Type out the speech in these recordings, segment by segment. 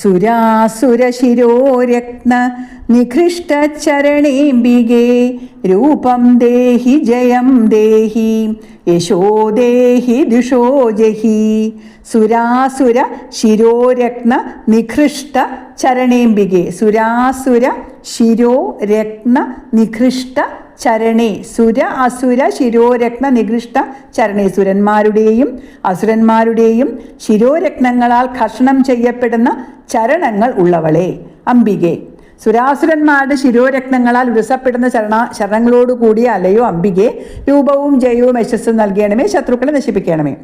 സുരാസുരശിരോരത്ന നിഘൃഷ്ടചരണേംബികേ രൂപം ദേഹി ജയം ദേഹി യശോ ദേഹി ദിഷോ ജഹി. സുരാസുര ശിരോരത്ന നിഘൃഷ്ട ചരണേംബികെ. സുരാസുര ശിരോ രത്ന നിഘൃഷ്ട ചരണേ. സുര അസുര ശിരോരത്ന നികൃഷ്ട ചരണേ. സുരന്മാരുടെയും അസുരന്മാരുടെയും ശിരോരത്നങ്ങളാൽ ഘർഷണം ചെയ്യപ്പെടുന്ന ചരണങ്ങൾ ഉള്ളവളെ. അംബികെ. സുരാസുരന്മാരുടെ ശിരോരത്നങ്ങളാൽ ഉരസപ്പെടുന്ന ശരണ ശരണങ്ങളോട് കൂടിയ അലയോ അംബികെ രൂപവും ജയവും യശസ്സും നൽകണമേ ശത്രുക്കളെ നശിപ്പിക്കണമേ.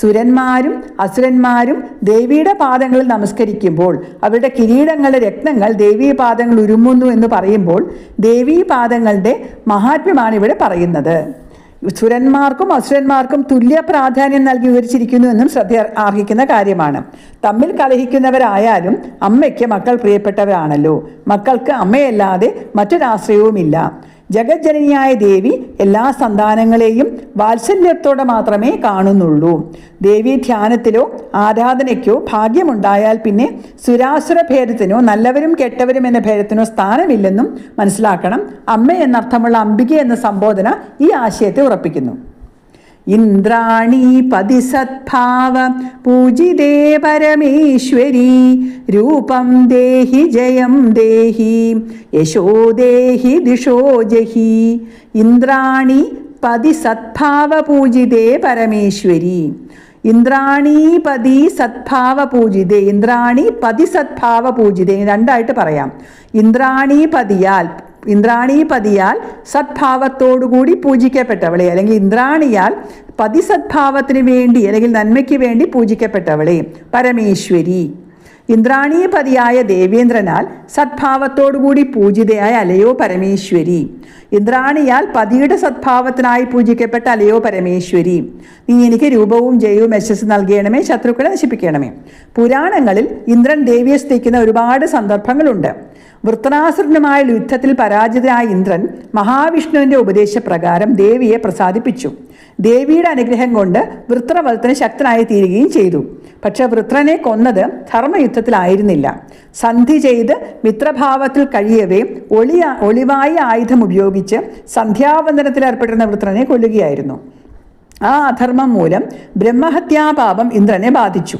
സുരന്മാരും അസുരന്മാരും ദേവിയുടെ പാദങ്ങളിൽ നമസ്കരിക്കുമ്പോൾ അവരുടെ കിരീടങ്ങളുടെ രത്നങ്ങൾ ദേവീ പാദങ്ങൾ ഉരുമുന്നു എന്ന് പറയുമ്പോൾ ദേവീ പാദങ്ങളുടെ മഹാത്മ്യമാണ് ഇവിടെ പറയുന്നത്. സുരന്മാർക്കും അസുരന്മാർക്കും തുല്യ പ്രാധാന്യം നൽകി വിവരിച്ചിരിക്കുന്നു എന്നും ശ്രദ്ധ അർഹിക്കുന്ന കാര്യമാണ്. തമ്മിൽ കലഹിക്കുന്നവരായാലും അമ്മയ്ക്ക് മക്കൾ പ്രിയപ്പെട്ടവരാണല്ലോ. മക്കൾക്ക് അമ്മയല്ലാതെ മറ്റൊരാശ്രയവുമില്ല. ജഗജ്ജനനിയായ ദേവി എല്ലാ സന്താനങ്ങളെയും വാത്സല്യത്തോടെ മാത്രമേ കാണുന്നുള്ളൂ. ദേവി ധ്യാനത്തിലോ ആരാധനയ്ക്കോ ഭാഗ്യമുണ്ടായാൽ പിന്നെ സുരാസുര ഭേദത്തിനോ നല്ലവരും കെട്ടവരും എന്ന ഭേദത്തിനോ സ്ഥാനമില്ലെന്നും മനസ്സിലാക്കണം. അമ്മ എന്നർത്ഥമുള്ള അംബിക എന്ന സംബോധന ഈ ആശയത്തെ ഉറപ്പിക്കുന്നു. ഇന്ദ്രാണി പതിസദ്ഭാവ പൂജിതേ പരമേശ്വരി രൂപം ദേഹി ജയം ദേഹി യശോ ദേഹി ദിഷോ ജഹി. ഇന്ദ്രാണി പതിസദ്ഭാവ പൂജിതേ പരമേശ്വരി. ഇന്ദ്രാണി പതി സദ്ഭാവ പൂജിതേ ഇന്ദ്രാണി പതി സദ്ഭാവ പൂജിതേ രണ്ടായിട്ട് പറയാം. ഇന്ദ്രാണി ഇന്ദ്രാണീപതിയാൽ ഇന്ദ്രാണീപതിയാൽ സദ്ഭാവത്തോടുകൂടി പൂജിക്കപ്പെട്ടവളെ അല്ലെങ്കിൽ ഇന്ദ്രാണിയാൽ പതിസദ്ഭാവത്തിന് വേണ്ടി അല്ലെങ്കിൽ നന്മയ്ക്ക് വേണ്ടി പൂജിക്കപ്പെട്ടവളെ പരമേശ്വരി. ഇന്ദ്രാണീപതിയായ ദേവേന്ദ്രനാൽ സദ്ഭാവത്തോടുകൂടി പൂജിതയായ അലയോ പരമേശ്വരി. ഇന്ദ്രാണിയാൽ പതിയുടെ സദ്ഭാവത്തിനായി പൂജിക്കപ്പെട്ട അലയോ പരമേശ്വരി. നീ എനിക്ക് രൂപവും ജയവും യശസ് നൽകണമേ ശത്രുക്കളെ നശിപ്പിക്കണമേ. പുരാണങ്ങളിൽ ഇന്ദ്രൻ ദേവിയെ സ്തുതിക്കുന്ന ഒരുപാട് സന്ദർഭങ്ങളുണ്ട്. വൃത്തനാസുരനുമായ യുദ്ധത്തിൽ പരാജിതനായ ഇന്ദ്രൻ മഹാവിഷ്ണുവിന്റെ ഉപദേശപ്രകാരം ദേവിയെ പ്രസാദിപ്പിച്ചു. ദേവിയുടെ അനുഗ്രഹം കൊണ്ട് വൃത്രവധത്തിന് ശക്തനായി തീരുകയും ചെയ്തു. പക്ഷെ വൃത്രനെ കൊന്നത് ധർമ്മയുദ്ധത്തിലായിരുന്നില്ല സന്ധി ചെയ്ത് മിത്രഭാവത്തിൽ കഴിയവേ ഒളിയ ഒളിവായി ആയുധം ഉപയോഗിച്ച് സന്ധ്യാവന്ദനത്തിൽ ഏർപ്പെട്ടിരുന്ന വൃത്രനെ കൊല്ലുകയായിരുന്നു. ആ അധർമ്മം മൂലം ബ്രഹ്മഹത്യാപാപം ഇന്ദ്രനെ ബാധിച്ചു.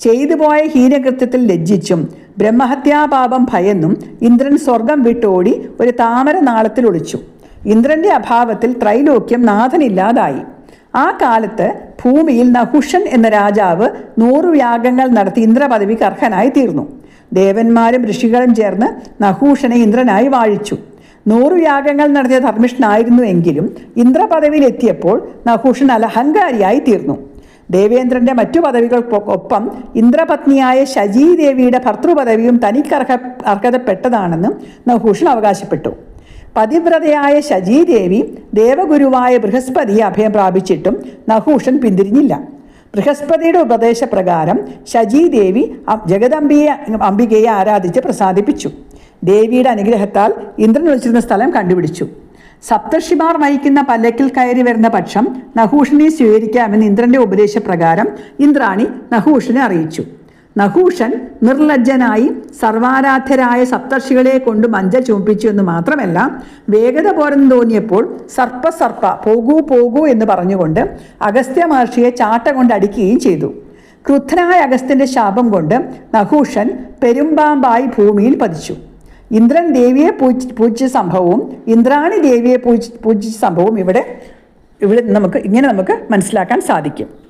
ചെയ്തു പോയ ഹീനകൃത്യത്തിൽ ലജ്ജിച്ചും ബ്രഹ്മഹത്യാപാപം ഭയന്നും ഇന്ദ്രൻ സ്വർഗം വിട്ടോടി ഒരു താമര നാളത്തിൽ ഒളിച്ചു. ഇന്ദ്രന്റെ അഭാവത്തിൽ ത്രൈലോക്യം നാഥനില്ലാതായി. ആ കാലത്ത് ഭൂമിയിൽ നഹുഷൻ എന്ന രാജാവ് നൂറു യാഗങ്ങൾ നടത്തി ഇന്ദ്രപദവിക്ക് അർഹനായി തീർന്നു. ദേവന്മാരും ഋഷികളും ചേർന്ന് നഹൂഷനെ ഇന്ദ്രനായി വാഴിച്ചു. നൂറു യാഗങ്ങൾ നടത്തിയ ധർമ്മിഷ്ഠനായിരുന്നു എങ്കിലും ഇന്ദ്രപദവിയിലെത്തിയപ്പോൾ നഹൂഷൻ അലഹങ്കാരിയായി തീർന്നു. ദേവേന്ദ്രന്റെ മറ്റു പദവികൾക്കൊപ്പം ഇന്ദ്രപത്നിയായ ശജീദേവിയുടെ ഭർത്തൃപദവിയും തനിക്ക് തനിക്കർഹ അർഹതപ്പെട്ടതാണെന്ന് നഹൂഷൻ അവകാശപ്പെട്ടു. പതിവ്രതയായ ശചീദേവി ദേവഗുരുവായ ബൃഹസ്പതിയെ അഭയം പ്രാപിച്ചിട്ടും നഹൂഷൻ പിന്തിരിഞ്ഞില്ല. ബൃഹസ്പതിയുടെ ഉപദേശപ്രകാരം ശചീദേവി ജഗദംബിയെ അംബികയെ ആരാധിച്ച് പ്രസാദിപ്പിച്ചു. ദേവിയുടെ അനുഗ്രഹത്താൽ ഇന്ദ്രൻ ഒളിച്ചിരുന്ന സ്ഥലം കണ്ടുപിടിച്ചു. സപ്തർഷിമാർ വഹിക്കുന്ന പല്ലക്കിൽ കയറി വരുന്ന പക്ഷം നഹൂഷനെ സ്വീകരിക്കാമെന്ന് ഇന്ദ്രന്റെ ഉപദേശപ്രകാരം ഇന്ദ്രാണി നഹൂഷനെ അറിയിച്ചു. നഹൂഷൻ നിർലജ്ജനായി സർവാരാധ്യരായ സപ്തർഷികളെ കൊണ്ട് മഞ്ച ചൂമ്പിച്ചു എന്ന് മാത്രമല്ല വേഗത പോരെന്ന് തോന്നിയപ്പോൾ സർപ്പ സർപ്പ പോകൂ പോകൂ എന്ന് പറഞ്ഞുകൊണ്ട് അഗസ്ത്യ മഹർഷിയെ ചാട്ട കൊണ്ട് അടിക്കുകയും ചെയ്തു. ക്രുദ്ധനായ അഗസ്ത്യന്റെ ശാപം കൊണ്ട് നഹൂഷൻ പെരുമ്പാമ്പായി ഭൂമിയിൽ പതിച്ചു. ഇന്ദ്രൻ ദേവിയെ പൂജി പൂജിച്ച സംഭവവും ഇന്ദ്രാണി ദേവിയെ പൂജി പൂജിച്ച സംഭവവും ഇവിടെ ഇവിടെ നമുക്ക് ഇങ്ങനെ നമുക്ക് മനസ്സിലാക്കാൻ സാധിക്കും.